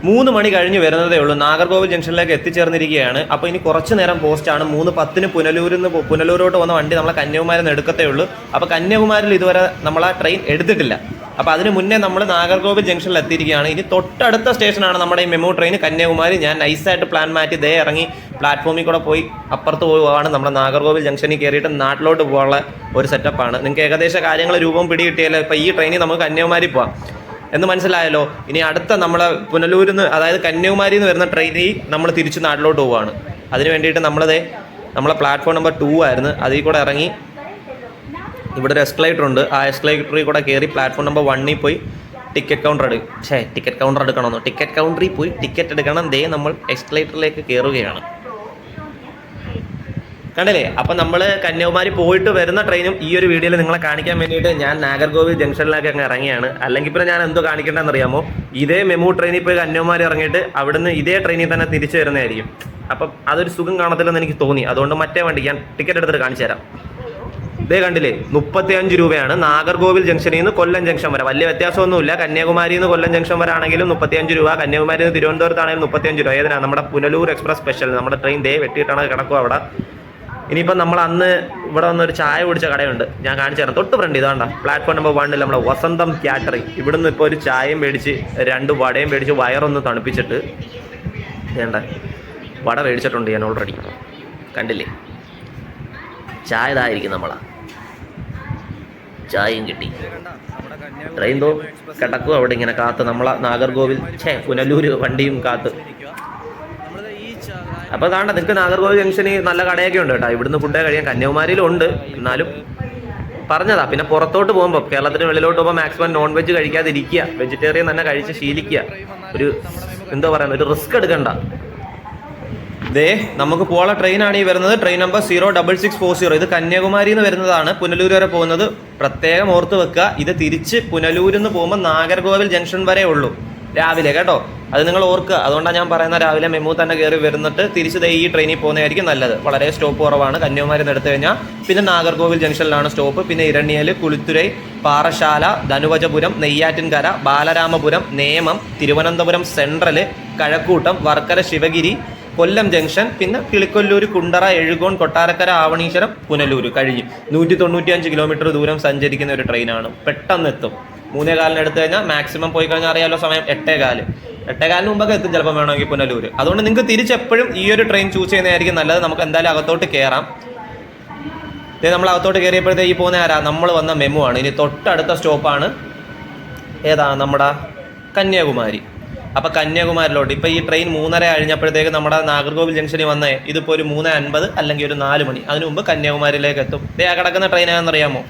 മൂന്ന് മണി കഴിഞ്ഞ് വരുന്നതേ ഉള്ളൂ. നാഗർകോവിൽ ജംഗ്ഷനിലേക്ക് എത്തിച്ചേർന്നിരിക്കുകയാണ്. അപ്പോൾ ഇനി കുറച്ച് നേരം പോസ്റ്റാണ് മൂന്ന് പത്തിന് പുനലൂരിൽ നിന്ന് പുനലൂരോട്ട് വന്ന വണ്ടി നമ്മളെ കന്യാകുമാരിൽ നിന്ന് എടുക്കത്തേ ഉള്ളൂ. അപ്പോൾ കന്യാകുമാരിൽ ഇതുവരെ നമ്മൾ ആ ട്രെയിൻ എടുത്തിട്ടില്ല. അപ്പോൾ അതിന് മുന്നേ നമ്മൾ നാഗർകോവിൽ ജംഗ്ഷനിൽ എത്തിയിരിക്കുകയാണ്. ഇനി തൊട്ടടുത്ത സ്റ്റേഷനാണ് നമ്മുടെ ഈ മെമു ട്രെയിൻ. കന്യാകുമാരി. ഞാൻ നൈസായിട്ട് പ്ലാൻ മാറ്റി ദേ ഇറങ്ങി പ്ലാറ്റ്ഫോമിൽ കൂടെ പോയി അപ്പുറത്ത് പോവുകയാണ്. നമ്മുടെ നാഗർകോവിൽ ജംഗ്ഷനിൽ കയറിയിട്ട് നാട്ടിലോട്ട് പോകാനുള്ള ഒരു സെറ്റപ്പാണ്. നിങ്ങൾക്ക് ഏകദേശം കാര്യങ്ങൾ രൂപം പിടികിട്ടിയാലോ ഇപ്പോൾ ഈ ട്രെയിനിൽ നമുക്ക് കന്യാകുമാരി പോവാം. എന്ന് മനസ്സിലായല്ലോ? ഇനി അടുത്ത നമ്മളെ പുനലൂരിൽ നിന്ന് അതായത് കന്യാകുമാരിയിൽ നിന്ന് വരുന്ന ട്രെയിനിൽ നമ്മൾ തിരിച്ച് നാട്ടിലോട്ട് പോവുകയാണ്. അതിന് വേണ്ടിയിട്ട് നമ്മളത് നമ്മളെ പ്ലാറ്റ്ഫോം നമ്പർ ടു ആയിരുന്നു. അതിൽ കൂടെ ഇറങ്ങി ഇവിടെ ഒരു എസ്കലേറ്റർ ഉണ്ട് ആ എസ്കലേറ്ററിൽ കൂടെ കയറി പ്ലാറ്റ്ഫോം നമ്പർ വണ്ണിൽ പോയി ടിക്കറ്റ് കൗണ്ടർ എടുക്കും ഛേ ടിക്കറ്റ് കൗണ്ടർ എടുക്കണമെന്ന്. ടിക്കറ്റ് കൗണ്ടറിൽ പോയി ടിക്കറ്റ് എടുക്കണം. ദേ നമ്മൾ എസ്കലേറ്ററിലേക്ക് കയറുകയാണ് കണ്ടില്ലേ? അപ്പം നമ്മൾ കന്യാകുമാരി പോയിട്ട് വരുന്ന ട്രെയിനും ഈ ഒരു വീഡിയോയിൽ നിങ്ങളെ കാണിക്കാൻ വേണ്ടിയിട്ട് ഞാൻ നാഗർകോവിൽ ജംഗ്ഷനിലേക്ക് അങ്ങ് ഇറങ്ങിയാണ്. അല്ലെങ്കിൽ പിന്നെ ഞാൻ എന്തോ കാണിക്കേണ്ടതെന്ന് അറിയാമോ ഇതേ മെമു ട്രെയിനിൽ പോയി കന്യാകുമാരി ഇറങ്ങിയിട്ട് അവിടുന്ന് ഇതേ ട്രെയിനിൽ തന്നെ തിരിച്ചു വരുന്നതായിരിക്കും. അപ്പം അതൊരു സുഖം കാണത്തില്ലെന്ന് എനിക്ക് തോന്നി. അതുകൊണ്ട് മറ്റേ വണ്ടി ഞാൻ ടിക്കറ്റ് എടുത്തിട്ട് കാണിച്ചു തരാം. ഇതേ കണ്ടില്ലേ? മുപ്പത്തി അഞ്ച് രൂപയാണ്. നാഗർകോവിൽ ജംഗ്ഷനിൽ നിന്ന് കൊല്ലം ജംഗ്ഷൻ വരെ. വലിയ വ്യത്യാസമൊന്നുമില്ല. കന്യാകുമാരി നിന്ന് കൊല്ലം ജംഗ്ഷൻ വരെ ആണെങ്കിലും മുപ്പത്തിയഞ്ച് രൂപ. കന്യാകുമാരി നിന്ന് തിരുവനന്തപുരത്താണെങ്കിലും മുപ്പത്തിയഞ്ച് രൂപ. ഏതിനാണ് നമ്മുടെ പുനലൂർ എക്സ്പ്രസ് സ്പെഷ്യൽ. നമ്മുടെ ട്രെയിൻ ദേ വെട്ടിയിട്ടാണ് കിടക്കുക അവിടെ. ഇനിയിപ്പം നമ്മൾ അന്ന് ഇവിടെ വന്നൊരു ചായ കുടിച്ച കടയുണ്ട്. ഞാൻ കാണിച്ചു തരാം. തൊട്ട് ഫ്രണ്ട് ഇതാണ്ട. പ്ലാറ്റ്ഫോം നമ്പർ വണ്ണിൽ നമ്മുടെ വസന്തം കാറ്ററിംഗ്. ഇവിടുന്ന് ഇപ്പോൾ ഒരു ചായയും മേടിച്ച് രണ്ട് വടയും മേടിച്ച് വയറൊന്ന് തണുപ്പിച്ചിട്ട് വേണ്ട വട മേടിച്ചിട്ടുണ്ട് ഞാൻ ഓൾറെഡി കണ്ടില്ലേ? ചായ ഇതായിരിക്കും നമ്മളാ. ചായയും കിട്ടി. ട്രെയിൻ തോ കിടക്കും അവിടെ ഇങ്ങനെ കാത്ത് നമ്മളെ നാഗർകോവിൽ ഛേ പുനലൂര് വണ്ടിയും കാത്ത്. അപ്പോൾ കാണണ്ട നിങ്ങൾക്ക് നാഗർകോവിൽ ജംഗ്ഷനിൽ നല്ല കടയൊക്കെ ഉണ്ട് കേട്ടോ. ഇവിടുന്ന് ഫുഡ് കഴിയാൻ കന്യാകുമാരിയിലും ഉണ്ട് എന്നാലും പറഞ്ഞതാ പിന്നെ പുറത്തോട്ട് പോകുമ്പോൾ കേരളത്തിന് വെളിയിലോട്ട് പോകുമ്പോൾ മാക്സിമം നോൺ വെജ് കഴിക്കാതിരിക്കുക. വെജിറ്റേറിയൻ തന്നെ കഴിച്ച് ശീലിക്കുക. ഒരു എന്താ പറയുക ഒരു റിസ്ക് എടുക്കണ്ട. ദേ നമുക്ക് പോകാനുള്ള ട്രെയിനാണ് ഈ വരുന്നത്. Train number zero double six four zero ഇത് കന്യാകുമാരി നിന്ന് വരുന്നതാണ്. പുനലൂർ വരെ പോകുന്നത്. പ്രത്യേകം ഓർത്ത് വെക്കുക. ഇത് തിരിച്ച് പുനലൂരിൽ നിന്ന് പോകുമ്പോൾ നാഗർകോവിൽ ജംഗ്ഷൻ വരെ ഉള്ളൂ. രാവിലെ കേട്ടോ? അത് നിങ്ങൾ ഓർക്കുക. അതുകൊണ്ടാണ് ഞാൻ പറയുന്ന രാവിലെ മെമു തന്നെ കയറി വരുന്നിട്ട് തിരിച്ച് ഈ ട്രെയിനിൽ പോകുന്നതായിരിക്കും നല്ലത്. വളരെ സ്റ്റോപ്പ് കുറവാണ്. കന്യാകുമാരി നിന്ന് എടുത്തു കഴിഞ്ഞാൽ പിന്നെ നാഗർകോവിൽ ജംഗ്ഷനിലാണ് സ്റ്റോപ്പ് പിന്നെ ഇരണ്യൽ കുളിത്തുരൈ പാറശാല ധനുവജപുരം നെയ്യാറ്റിൻകര ബാലരാമപുരം നേമം തിരുവനന്തപുരം സെൻട്രൽ കഴക്കൂട്ടം വർക്കര ശിവഗിരി കൊല്ലം ജംഗ്ഷൻ പിന്നെ കിളിക്കൊല്ലൂർ കുണ്ടറ എഴുകോൺ കൊട്ടാരക്കര ആവണീശ്വരം പുനലൂർ കഴിഞ്ഞു നൂറ്റി തൊണ്ണൂറ്റിയഞ്ച് കിലോമീറ്റർ ദൂരം സഞ്ചരിക്കുന്ന ഒരു ട്രെയിനാണ്. പെട്ടെന്ന് എത്തും മൂന്നേ കാലിന് എടുത്തു കഴിഞ്ഞാൽ മാക്സിമം പോയി കഴിഞ്ഞാൽ അറിയാലോ സമയം എട്ടേ കാൽ. എട്ടേ കാലിന് മുമ്പൊക്കെ എത്തും ചിലപ്പോൾ വേണമെങ്കിൽ പുനലൂർ അതുകൊണ്ട് നിങ്ങൾക്ക് തിരിച്ചെപ്പോഴും ഈ ഒരു ട്രെയിൻ ചൂസ് ചെയ്യുന്നതായിരിക്കും നല്ലത്. നമുക്ക് എന്തായാലും അകത്തോട്ട് കയറാം ഇത് നമ്മൾ അകത്തോട്ട് കയറിയപ്പോഴത്തേക്ക് ഈ പോകുന്ന ആരാ? നമ്മൾ വന്ന മെമു ആണ്. ഇനി തൊട്ടടുത്ത സ്റ്റോപ്പാണ്. ഏതാ? നമ്മുടെ കന്യാകുമാരി. അപ്പോൾ കന്യാകുമാരിലോട്ട്. ഇപ്പോൾ ഈ ട്രെയിൻ മൂന്നര കഴിഞ്ഞപ്പോഴത്തേക്ക് നമ്മുടെ നാഗർകോവിൽ ജംഗ്ഷനിൽ വന്നേ ഇതിപ്പോ ഒരു മൂന്ന് അൻപത് അല്ലെങ്കിൽ ഒരു നാല് മണി. അതിനു മുമ്പ് കന്യാകുമാരിയിലേക്ക് എത്തും. ദേ ആ കിടക്കുന്ന ട്രെയിൻ ആണെന്നറിയാമോ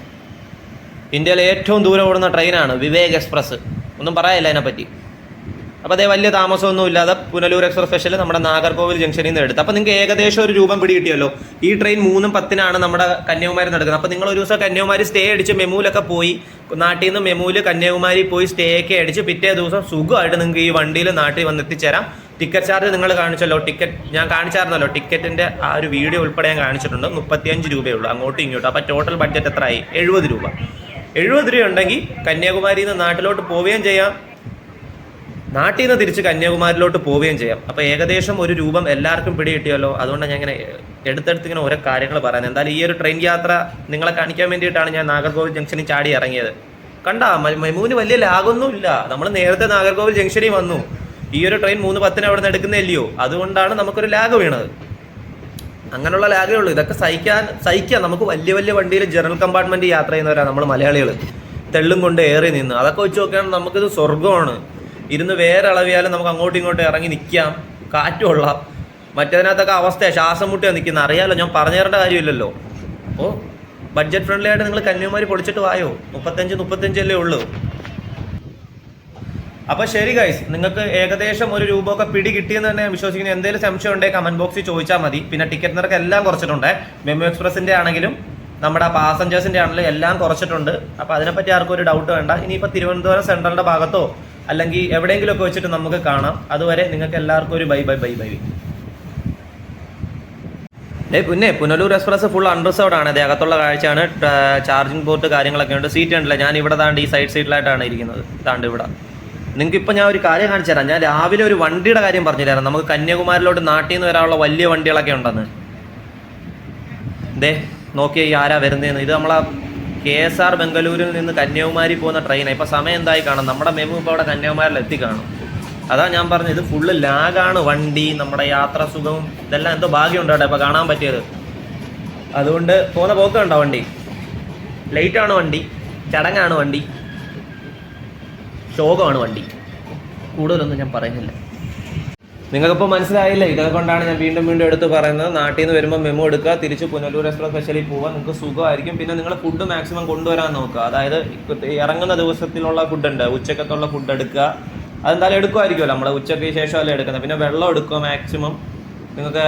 ഇന്ത്യയിലെ ഏറ്റവും ദൂരം ഓടുന്ന ട്രെയിനാണ് വിവേക് എക്സ്പ്രസ്. ഒന്നും പറയാനില്ല അതിനെപ്പറ്റി. അപ്പോൾ അതേ വലിയ താമസമൊന്നും ഇല്ലാതെ പുനലൂർ എക്സ്പ്രസ് സ്പെഷ്യൽ നമ്മുടെ നാഗർകോവിൽ ജംഗ്ഷനിൽ നിന്ന് എടുത്ത്. അപ്പോൾ നിങ്ങൾക്ക് ഏകദേശം ഒരു രൂപം പിടി കിട്ടിയല്ലോ ഈ ട്രെയിൻ മൂന്നും പത്തിനാണ് നമ്മുടെ കന്യാകുമാരി നടക്കുന്നത്. അപ്പോൾ നിങ്ങൾ ഒരു ദിവസം കന്യാകുമാരി സ്റ്റേ അടിച്ച് മെമൂലൊക്കെ പോയി. നാട്ടിൽ നിന്ന് മെമൂൽ കന്യാകുമാരി പോയി സ്റ്റേ ഒക്കെ അടിച്ച് പിറ്റേ ദിവസം സുഖമായിട്ട് നിങ്ങൾക്ക് ഈ വണ്ടിയിൽ നാട്ടിൽ വന്ന് എത്തിച്ചേരാം. ടിക്കറ്റ് ചാർജ് നിങ്ങൾ കാണിച്ചല്ലോ. ടിക്കറ്റ് ഞാൻ കാണിച്ചായിരുന്നല്ലോ. ടിക്കറ്റിന്റെ ആ ഒരു വീഡിയോ ഉൾപ്പെടെ ഞാൻ കാണിച്ചിട്ടുണ്ട്. മുപ്പത്തിയഞ്ച് രൂപയേ ഉള്ളൂ. അങ്ങോട്ടും ഇങ്ങോട്ടും. അപ്പോൾ ടോട്ടൽ ബഡ്ജറ്റ് എത്രയായി? എഴുപത് രൂപ. എഴുപത് രൂപ ഉണ്ടെങ്കിൽ കന്യാകുമാരിയിൽ നിന്ന് നാട്ടിലോട്ട് പോവുകയും ചെയ്യാം. നാട്ടിൽ നിന്ന് തിരിച്ച് കന്യാകുമാരിയിലോട്ട് പോവുകയും ചെയ്യാം. അപ്പോൾ ഏകദേശം ഒരു രൂപം എല്ലാവർക്കും പിടികിട്ടിയല്ലോ. അതുകൊണ്ടാണ് അതുകൊണ്ട് ഞാൻ ഇങ്ങനെ എടുത്തെടുത്ത് ഇങ്ങനെ ഓരോ കാര്യങ്ങൾ പറയുന്നത്. എന്തായാലും ഈ ഒരു ട്രെയിൻ യാത്ര നിങ്ങളെ കാണിക്കാൻ വേണ്ടിയിട്ടാണ് ഞാൻ നാഗർകോവിൽ ജംഗ്ഷനിൽ ചാടി ഇറങ്ങിയത്. കണ്ടാ മെമൂന് വലിയ ലാഗൊന്നും ഇല്ല നമ്മൾ നേരത്തെ നാഗർകോവിൽ ജംഗ്ഷനിൽ വന്നു. ഈ ഒരു ട്രെയിൻ മൂന്ന് പത്തിന് അവിടെ നിന്ന് എടുക്കുന്നില്ലയോ അതുകൊണ്ടാണ് നമുക്കൊരു ലാഗ് വീണത്. അങ്ങനെയുള്ള ലാഗേ ഉള്ളൂ. ഇതൊക്കെ സഹിക്കാൻ സഹിക്കാം. നമുക്ക് വലിയ വലിയ വണ്ടിയിൽ ജനറൽ കമ്പാർട്ട്മെന്റ് യാത്ര ചെയ്യുന്നവരാണ് നമ്മൾ മലയാളികൾ തെള്ളും കൊണ്ട് ഏറി നിന്ന്. അതൊക്കെ വെച്ച് നോക്കുകയാണെങ്കിൽ നമുക്കിത് സ്വർഗമാണ് ഇരുന്ന് വേറെ അളവിയാലും നമുക്ക് അങ്ങോട്ടും ഇങ്ങോട്ടും ഇറങ്ങി നിൽക്കാം കാറ്റ് കൊള്ളാം. മറ്റേതിനകത്തൊക്കെ അവസ്ഥയാണ് ശ്വാസം മുട്ടിയാണ് നിൽക്കുന്നത് അറിയാലോ ഞാൻ പറഞ്ഞു തരേണ്ട കാര്യമില്ലല്ലോ. അപ്പോൾ ബഡ്ജറ്റ് ഫ്രണ്ട്ലി ആയിട്ട് നിങ്ങൾ കന്യാകുമാരി പൊളിച്ചിട്ട് വായോ? മുപ്പത്തഞ്ച് മുപ്പത്തഞ്ചല്ലേ ഉള്ളൂ. അപ്പോൾ ശരി ഗൈസ് നിങ്ങൾക്ക് ഏകദേശം ഒരു രൂപ ഒക്കെ പിടി കിട്ടിയെന്ന് തന്നെ വിശ്വസിക്കുന്നു. എന്തെങ്കിലും സംശയം ഉണ്ടെങ്കിൽ കമന്റ് ബോക്സിൽ ചോദിച്ചാൽ മതി. പിന്നെ ടിക്കറ്റ് നിരക്ക് എല്ലാം കുറച്ചിട്ടുണ്ട്. മെമു എക്സ്പ്രസിന്റെ ആണെങ്കിലും നമ്മുടെ പാസഞ്ചേഴ്സിന്റെ ആണെങ്കിലും എല്ലാം കുറച്ചിട്ടുണ്ട്. അപ്പോൾ അതിനെപ്പറ്റി ആർക്കും ഒരു ഡൗട്ട് വേണ്ട. ഇനിയിപ്പോ തിരുവനന്തപുരം സെൻട്രലിന്റെ ഭാഗത്തോ അല്ലെങ്കിൽ എവിടെയെങ്കിലും ഒക്കെ വെച്ചിട്ട് നമുക്ക് കാണാം. അതുവരെ നിങ്ങൾക്ക് എല്ലാവർക്കും ഒരു ബൈ ബൈ ബൈ ബൈ. ഏ പിന്നെ പുനലൂർ എക്സ്പ്രസ് ഫുൾ അൺറിസർവ്ഡ് ആണ്. അകത്തുള്ള കാഴ്ചയാണ്. ചാർജിങ് പോർട്ട് കാര്യങ്ങളൊക്കെ ഉണ്ട്. സീറ്റ് ഉണ്ടല്ലോ ഞാൻ ഇവിടെ താണ്ട് ഈ സൈഡ് സീറ്റിലായിട്ടാണ് ഇരിക്കുന്നത്. താണ്ട് ഇവിടെ. നിങ്ങൾക്ക് ഇപ്പം ഞാൻ ഒരു കാര്യം കാണിച്ചു തരാം. ഞാൻ രാവിലെ ഒരു വണ്ടിയുടെ കാര്യം പറഞ്ഞുതരാം നമുക്ക് കന്യാകുമാരിലോട്ട് നാട്ടിൽ നിന്ന് വരാനുള്ള വലിയ വണ്ടികളൊക്കെ ഉണ്ടെന്ന്. ദേ നോക്കിയാൽ ഈ ആരാ വരുന്നതെന്ന് ഇത് നമ്മളെ കെ എസ് ആർ ബംഗളൂരിൽ നിന്ന് കന്യാകുമാരി പോകുന്ന ട്രെയിനാണ് ഇപ്പം സമയം എന്തായി കാണും? നമ്മുടെ മെമു ഇപ്പോൾ അവിടെ കന്യാകുമാരിൽ എത്തിക്കാണും അതാ ഞാൻ പറഞ്ഞത് ഫുള്ള് ലാഗാണ് വണ്ടി നമ്മുടെ യാത്ര സുഖവും ഇതെല്ലാം എന്തോ ഭാഗ്യമുണ്ട് കേട്ടോ ഇപ്പോൾ കാണാൻ പറ്റിയത്. അതുകൊണ്ട് പോകുന്ന പോക്ക് കണ്ടോ വണ്ടി? ലേറ്റാണ് വണ്ടി ചടങ്ങാണ് വണ്ടി ശോകമാണ് വണ്ടി. കൂടുതലൊന്നും ഞാൻ പറയുന്നില്ല. നിങ്ങൾക്കിപ്പോൾ മനസ്സിലായില്ല? ഇതൊക്കെ കൊണ്ടാണ് ഞാൻ വീണ്ടും വീണ്ടും എടുത്ത് പറയുന്നത്. നാട്ടിൽ നിന്ന് വരുമ്പോൾ മെമോ എടുക്കുക. തിരിച്ച് പുനലൂർ എക്സ്പ്രസ് സ്പെഷ്യലിൽ പോവുക. നിങ്ങൾക്ക് സുഖമായിരിക്കും. പിന്നെ നിങ്ങൾ ഫുഡ് മാക്സിമം കൊണ്ടുവരാൻ നോക്കുക. അതായത് ഇറങ്ങുന്ന ദിവസത്തിലുള്ള ഫുഡ് ഉണ്ട്. ഉച്ചക്കത്തുള്ള ഫുഡ് എടുക്കുക. അതെന്തായാലും എടുക്കുമായിരിക്കുമല്ലോ. നമ്മൾ ഉച്ചയ്ക്ക് ശേഷമല്ലേ എടുക്കുന്നത്. പിന്നെ വെള്ളം എടുക്കുക മാക്സിമം നിങ്ങൾക്ക്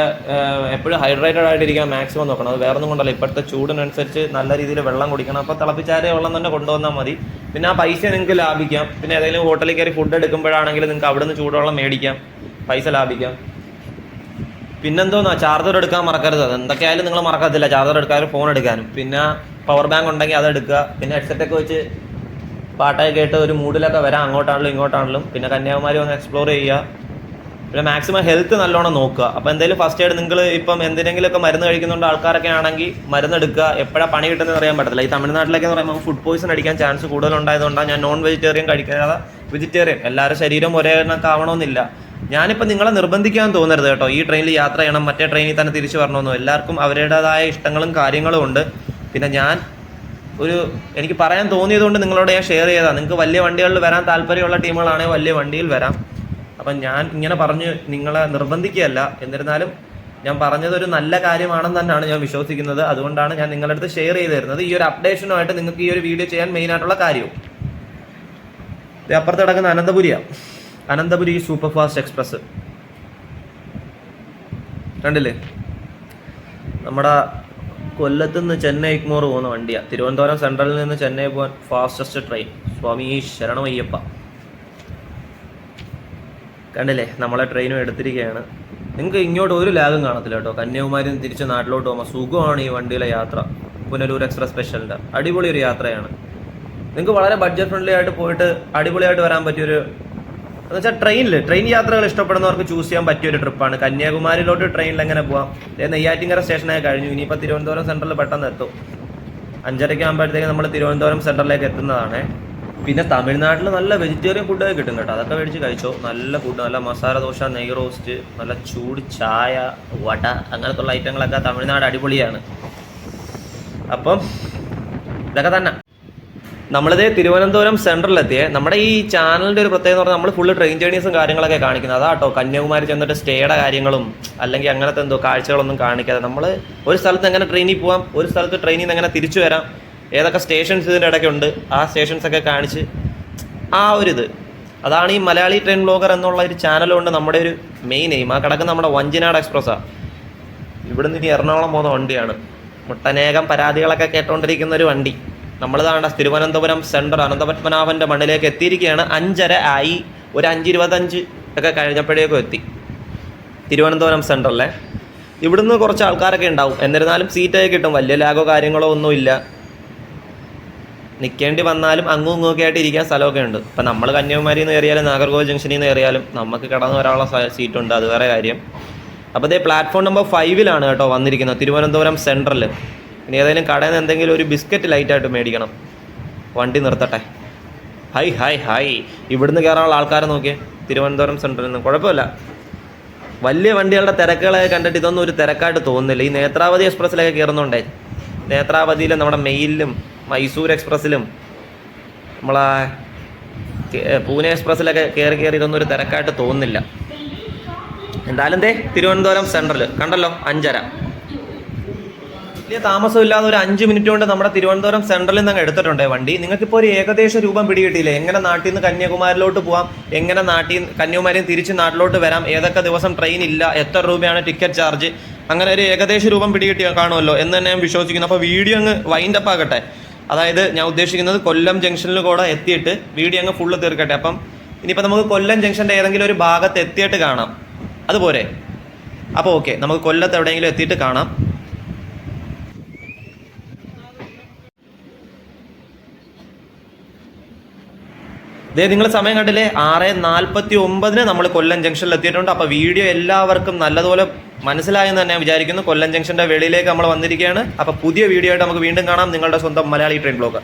എപ്പോഴും ഹൈഡ്രേറ്റഡ് ആയിട്ടിരിക്കാൻ മാക്സിമം നോക്കണം. അത് വേറെ ഒന്നും കൊണ്ടല്ല. ഇപ്പോഴത്തെ ചൂടിനനുസരിച്ച് നല്ല രീതിയിൽ വെള്ളം കുടിക്കണം. അപ്പോൾ തിളപ്പിച്ചാരെ വെള്ളം തന്നെ കൊണ്ടുവന്നാൽ മതി. പിന്നെ ആ പൈസ നിങ്ങൾക്ക് ലാഭിക്കാം. പിന്നെ ഏതെങ്കിലും ഹോട്ടലിൽ കയറി ഫുഡ് എടുക്കുമ്പോഴാണെങ്കിൽ നിങ്ങൾക്ക് അവിടെ നിന്ന് ചൂടുവെള്ളം മേടിക്കാം. പൈസ ലാഭിക്കാം. പിന്നെന്തോന്നാ? ചാർജർ എടുക്കാൻ മറക്കരുത്. എന്തൊക്കെയായാലും നിങ്ങൾ മറക്കത്തില്ല. ചാർജർ എടുക്കാനും ഫോൺ എടുക്കാനും. പിന്നെ പവർ ബാങ്ക് ഉണ്ടെങ്കിൽ അത് എടുക്കുക. പിന്നെ ഹെഡ്സെറ്റ് ഒക്കെ വെച്ച് പാട്ടൊക്കെ കേട്ട് ഒരു മൂഡിലൊക്കെ വരാം. അങ്ങോട്ടാണെങ്കിലും ഇങ്ങോട്ടാണെങ്കിലും. പിന്നെ കന്യാകുമാരി ഒന്ന് എക്സ്പ്ലോർ ചെയ്യുക. പിന്നെ മാക്സിമം ഹെൽത്ത് നല്ലോണം നോക്കുക. അപ്പോൾ എന്തെങ്കിലും ഫസ്റ്റ് എയ്ഡ് നിങ്ങൾ ഇപ്പം എന്തിനെങ്കിലുമൊക്കെ മരുന്ന് കഴിക്കുന്നുണ്ട് ആൾക്കാരൊക്കെ ആണെങ്കിൽ മരുന്ന് എടുക്കുക. എപ്പോഴാണ് പണി കിട്ടുന്നത് അറിയാൻ പറ്റില്ല ഈ തമിഴ്നാട്ടിലൊക്കെ എന്ന് പറയുമ്പോൾ ഫുഡ് പോയിസൺ അടിക്കാൻ ചാൻസ് കൂടുതലുണ്ടായതുകൊണ്ടാണ് ഞാൻ നോൺ വെജിറ്റേറിയൻ കഴിക്കാതെ വെജിറ്റേറിയൻ എല്ലാവരുടെ ശരീരം ഒരേ എണ്ണൊക്കെ ആവണമെന്നില്ല ഞാനിപ്പോൾ നിങ്ങളെ നിർബന്ധിക്കാൻ തോന്നരുത് കേട്ടോ. ഈ ട്രെയിനിൽ യാത്ര ചെയ്യണം മറ്റേ ട്രെയിനിൽ തന്നെ തിരിച്ചു വരണമെന്നോ. എല്ലാവർക്കും അവരുടേതായ ഇഷ്ടങ്ങളും കാര്യങ്ങളും ഉണ്ട്. പിന്നെ ഞാൻ ഒരു എനിക്ക് പറയാൻ തോന്നിയതുകൊണ്ട് നിങ്ങളോട് ഞാൻ ഷെയർ ചെയ്തതാണ് നിങ്ങൾക്ക് വലിയ വണ്ടികളിൽ വരാൻ താല്പര്യമുള്ള ടീമുകളാണെങ്കിൽ വലിയ വണ്ടിയിൽ വരാം. അപ്പം ഞാൻ ഇങ്ങനെ പറഞ്ഞ് നിങ്ങളെ നിർബന്ധിക്കുകയല്ല. എന്നിരുന്നാലും ഞാൻ പറഞ്ഞത് ഒരു നല്ല കാര്യമാണെന്ന് തന്നെയാണ് ഞാൻ വിശ്വസിക്കുന്നത്. അതുകൊണ്ടാണ് ഞാൻ നിങ്ങളുടെ അടുത്ത് ഷെയർ ചെയ്ത് തരുന്നത്. ഈ ഒരു അപ്ഡേഷനുമായിട്ട് നിങ്ങൾക്ക് ഈ ഒരു വീഡിയോ ചെയ്യാൻ മെയിനായിട്ടുള്ള കാര്യവും. അപ്പുറത്ത് കിടക്കുന്ന അനന്തപുരിയാണ് അനന്തപുരി സൂപ്പർഫാസ്റ്റ് എക്സ്പ്രസ്. കണ്ടില്ലേ? നമ്മുടെ കൊല്ലത്ത് നിന്ന് ചെന്നൈ ഇഗ്മോർ പോകുന്ന വണ്ടിയാണ് തിരുവനന്തപുരം സെൻട്രലിൽ നിന്ന് ചെന്നൈ പോകാൻ ഫാസ്റ്റസ്റ്റ് ട്രെയിൻ സ്വാമി ശരണമയ്യപ്പ. കണ്ടില്ലേ? നമ്മളെ ട്രെയിനും എടുത്തിരിക്കുകയാണ് നിങ്ങൾക്ക് ഇങ്ങോട്ട് ഒരു ലാഗും കാണത്തില്ല കേട്ടോ. കന്യാകുമാരി നിന്ന് തിരിച്ച് നാട്ടിലോട്ട് പോകുമ്പോൾ സുഖമാണ് ഈ വണ്ടിയിലെ യാത്ര. പുനലൂർ എക്സ്പ്രസ് സ്പെഷ്യലിന്റെ അടിപൊളി ഒരു യാത്രയാണ്. നിങ്ങൾക്ക് വളരെ ബഡ്ജറ്റ് ഫ്രണ്ട്ലി ആയിട്ട് പോയിട്ട് അടിപൊളിയായിട്ട് വരാൻ പറ്റിയൊരു എന്ന് വെച്ചാൽ ട്രെയിനിൽ ട്രെയിൻ യാത്രകൾ ഇഷ്ടപ്പെടുന്നവർക്ക് ചൂസ് ചെയ്യാൻ പറ്റിയ ഒരു ട്രിപ്പാണ് കന്യാകുമാരിയിലോട്ട് ട്രെയിനിൽ എങ്ങനെ പോവാം നെയ്യാറ്റിങ്കര സ്റ്റേഷനായി കഴിഞ്ഞു. ഇനിയിപ്പോൾ തിരുവനന്തപുരം സെൻട്രലിൽ പെട്ടെന്ന് എത്തും. അഞ്ചരയ്ക്ക് ആകുമ്പോഴത്തേക്ക് നമ്മൾ തിരുവനന്തപുരം സെൻട്രലിലേക്ക് എത്തുന്നതാണ്. പിന്നെ തമിഴ്നാട്ടിൽ നല്ല വെജിറ്റേറിയൻ ഫുഡൊക്കെ കിട്ടും കേട്ടോ. അതൊക്കെ മേടിച്ച് കഴിച്ചോ. നല്ല ഫുഡ് നല്ല മസാല ദോശ നെയ് റോസ്റ്റ് നല്ല ചൂട് ചായ വട അങ്ങനത്തുള്ള ഐറ്റങ്ങളൊക്കെ തമിഴ്നാട് അടിപൊളിയാണ്. അപ്പം ഇതൊക്കെ തന്നെ. നമ്മളിത് തിരുവനന്തപുരം സെൻട്രലിലെത്തിയേ നമ്മുടെ ഈ ചാനലിന്റെ ഒരു പ്രത്യേകത പറഞ്ഞാൽ നമ്മൾ ഫുള്ള് ട്രെയിൻ ജേണീസും കാര്യങ്ങളൊക്കെ കാണിക്കുന്നത്. അതാട്ടോ കന്യാകുമാരി ചെന്നിട്ട് സ്റ്റേയുടെ കാര്യങ്ങളും അല്ലെങ്കിൽ അങ്ങനത്തെ എന്തോ കാഴ്ചകളൊന്നും കാണിക്കാതെ നമ്മൾ ഒരു സ്ഥലത്ത് എങ്ങനെ ട്രെയിനിൽ പോവാം ഒരു സ്ഥലത്ത് ട്രെയിനിൽ നിന്ന് എങ്ങനെ തിരിച്ചു വരാം ഏതൊക്കെ സ്റ്റേഷൻസ് ഇതിന്റെ ഇടയ്ക്കുണ്ട് ആ സ്റ്റേഷൻസ് ഒക്കെ കാണിച്ച് ആ ഒരു ഇത് അതാണ് ഈ മലയാളി ട്രെയിൻ ബ്ലോഗർ എന്നുള്ള ഒരു ചാനൽ കൊണ്ട് നമ്മുടെ ഒരു മെയിൻ എയിം ആ കിടക്കുന്ന നമ്മുടെ വഞ്ചിനാട് എക്സ്പ്രസ്സാണ് ഇവിടുന്ന് ഇനി എറണാകുളം പോകുന്ന വണ്ടിയാണ്. മുട്ടനേകം പരാതികളൊക്കെ കേട്ടോണ്ടിരിക്കുന്ന ഒരു വണ്ടി. നമ്മൾ താണ്ട തിരുവനന്തപുരം സെൻട്രൽ അനന്തപത്മനാഭന്റെ മണ്ണിലേക്ക് എത്തിയിരിക്കുകയാണ്. അഞ്ചര ആയി. ഒരു അഞ്ച് ഇരുപത്തഞ്ച് ഒക്കെ കഴിഞ്ഞപ്പോഴേക്കും എത്തി. തിരുവനന്തപുരം സെൻട്രലിലെ. ഇവിടുന്ന് കുറച്ച് ആൾക്കാരൊക്കെ ഉണ്ടാവും. എന്നിരുന്നാലും സീറ്റൊക്കെ കിട്ടും. വലിയ ലാഗോ കാര്യങ്ങളോ ഒന്നുമില്ല നിൽക്കേണ്ടി വന്നാലും അങ്ങും ഇങ്ങും ഒക്കെ ആയിട്ട് ഇരിക്കാൻ സ്ഥലമൊക്കെ ഉണ്ട്. ഇപ്പം നമ്മൾ കന്യാകുമാരി എന്ന് കയറിയാലും നാഗർകോവിൽ ജംഗ്ഷനിൽ നിന്ന് കയറിയാലും നമുക്ക് കടന്നു വരാനുള്ള സീറ്റുണ്ട് അത് വേറെ കാര്യം. അപ്പോൾ ഇതേ പ്ലാറ്റ്ഫോം നമ്പർ ഫൈവിലാണ് കേട്ടോ വന്നിരിക്കുന്നത്. തിരുവനന്തപുരം സെൻട്രൽ ഇനി ഏതെങ്കിലും കടയിൽ നിന്ന് എന്തെങ്കിലും ഒരു ബിസ്ക്കറ്റ് ലൈറ്റായിട്ട് മേടിക്കണം. വണ്ടി നിർത്തട്ടെ. ഹൈ ഹായ് ഹായ് ഇവിടുന്ന് കയറാനുള്ള ആൾക്കാരെ നോക്കിയേ. തിരുവനന്തപുരം സെൻട്രലിൽ നിന്ന് കുഴപ്പമില്ല. വലിയ വണ്ടികളുടെ തിരക്കുകളെ കണ്ടിട്ട് ഇതൊന്നും ഒരു തിരക്കായിട്ട് തോന്നുന്നില്ല. ഈ നേത്രാവതി എക്സ്പ്രസ്സിലൊക്കെ കയറുന്നുണ്ടേ നേത്രാവതിയിലും നമ്മുടെ മെയിലിലും മൈസൂർ എക്സ്പ്രസ്സിലും നമ്മളെ പൂനെ എക്സ്പ്രസ്സിലൊക്കെ കയറി കയറി ഇതൊന്നും ഒരു തിരക്കായിട്ട് തോന്നുന്നില്ല. എന്തായാലും ദേ തിരുവനന്തപുരം സെൻട്രൽ കണ്ടല്ലോ? അഞ്ചര. വലിയ താമസമില്ലാതെ ഒരു അഞ്ച് മിനിറ്റ് കൊണ്ട് നമ്മുടെ തിരുവനന്തപുരം സെൻട്രലിൽ നിന്ന് അങ്ങ് എടുത്തിട്ടുണ്ട് വണ്ടി. നിങ്ങൾക്കിപ്പോൾ ഒരു ഏകദേശ രൂപം പിടികിട്ടിയില്ലേ? എങ്ങനെ നാട്ടിൽ നിന്ന് കന്യാകുമാരിലോട്ട് പോവാം? എങ്ങനെ നാട്ടിൽ നിന്ന് തിരിച്ച് നാട്ടിലോട്ട് വരാം? ഏതൊക്കെ ദിവസം ട്രെയിൻ ഇല്ല? എത്ര രൂപയാണ് ടിക്കറ്റ് ചാർജ് അങ്ങനെ ഒരു ഏകദേശ രൂപം പിടികിട്ടി കാണുമല്ലോ എന്ന് തന്നെ ഞാൻ വിശ്വസിക്കുന്നു. അപ്പോൾ വീഡിയോ അങ്ങ് വൈൻഡ് അപ്പ് ആകട്ടെ. അതായത് ഞാൻ ഉദ്ദേശിക്കുന്നത് കൊല്ലം ജംഗ്ഷനിൽ കൂടെ എത്തിയിട്ട് വീഡിയോ അങ്ങ് ഫുള്ള് തീർക്കട്ടെ. അപ്പം ഇനിയിപ്പോൾ നമുക്ക് കൊല്ലം ജംഗ്ഷന്റെ ഏതെങ്കിലും ഒരു ഭാഗത്ത് എത്തിയിട്ട് കാണാം. അതുപോലെ. അപ്പോൾ ഓക്കെ നമുക്ക് കൊല്ലത്ത് എവിടെയെങ്കിലും എത്തിയിട്ട് കാണാം. ഇതേ നിങ്ങൾ സമയം കണ്ടില്ലേ? ആറ് നാൽപ്പത്തി ഒമ്പതിന് നമ്മൾ കൊല്ലം ജംഗ്ഷനിൽ എത്തിയിട്ടുണ്ട്. അപ്പോൾ വീഡിയോ എല്ലാവർക്കും നല്ലതുപോലെ മനസ്സിലായെന്ന് തന്നെ വിചാരിക്കുന്നു. കൊല്ലം ജംഗ്ഷന്റെ വെളിയിലേക്ക് നമ്മൾ വന്നിരിക്കുകയാണ്. അപ്പോൾ പുതിയ വീഡിയോ ആയിട്ട് നമുക്ക് വീണ്ടും കാണാം. നിങ്ങളുടെ സ്വന്തം മലയാളി ട്രെയിൻ ബ്ലോഗർ.